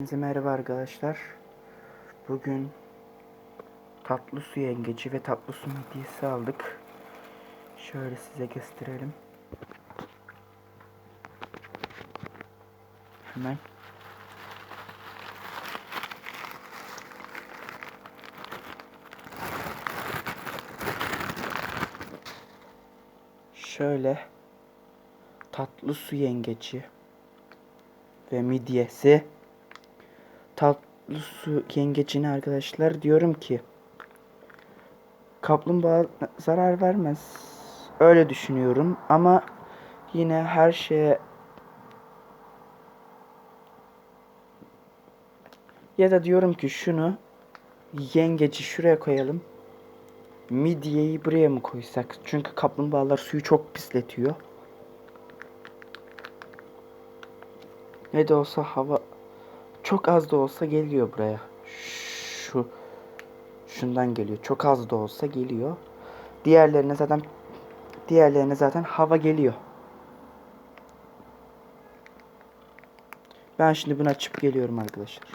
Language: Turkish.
Hepinize merhaba arkadaşlar. Bugün tatlı su yengeci ve tatlı su midyesi aldık. Şöyle size gösterelim. Hemen. Şöyle tatlı su yengeci ve midyesi tatlı su yengecine arkadaşlar diyorum ki kaplumbağa zarar vermez. Öyle düşünüyorum ama yine her şeye ya da diyorum ki şunu yengeci şuraya koyalım. Midyeyi buraya mı koysak? Çünkü kaplumbağalar suyu çok pisletiyor. Ne de olsa hava çok az da olsa geliyor buraya. Şu şundan geliyor. Çok az da olsa geliyor. Diğerlerine zaten diğerlerine zaten hava geliyor. Ben şimdi bunu açıp geliyorum arkadaşlar.